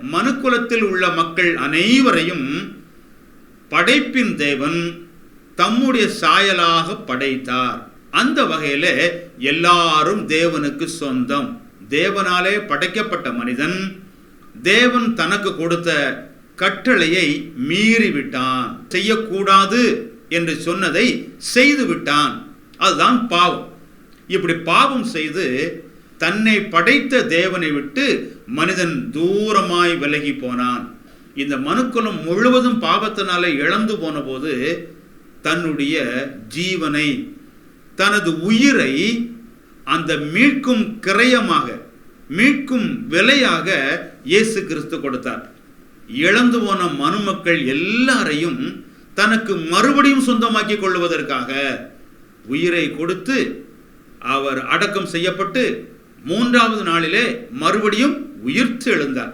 மனுக்குலத்தில் உள்ள மக்கள் அனைவரையும் படைப்பின் தேவன் தம்முடைய சாயலாக படைத்தார். அந்த வகையில எல்லாரும் தேவனுக்கு சொந்தம். தேவனாலே படைக்கப்பட்ட மனிதன் தேவன் தனக்கு கொடுத்த கட்டளையை மீறிவிட்டான். செய்யக்கூடாது என்று சொன்னதை செய்து விட்டான் அதுதான் பாவம். இப்படி பாவம் செய்து தன்னை படைத்த தேவனை விட்டு மனிதன் தூரமாய் விலகி போனான். இந்த மனுக்குலம் முழுவதும் பாவத்தினால இழந்து போன போது தன்னுடைய ஜீவனை தனது உயிரை அந்த மீட்கும் கிரயமாக மீட்கும் விலையாக இயேசு கிறிஸ்து கொடுத்தார். இழந்து போன மனுமக்கள் எல்லாரையும் தனக்கு மறுபடியும் சொந்தமாக்கி கொள்வதற்காக உயிரை கொடுத்து அவர் அடக்கம் செய்யப்பட்டு மூன்றாவது நாளிலே மறுபடியும் உயிர்த்து எழுந்தார்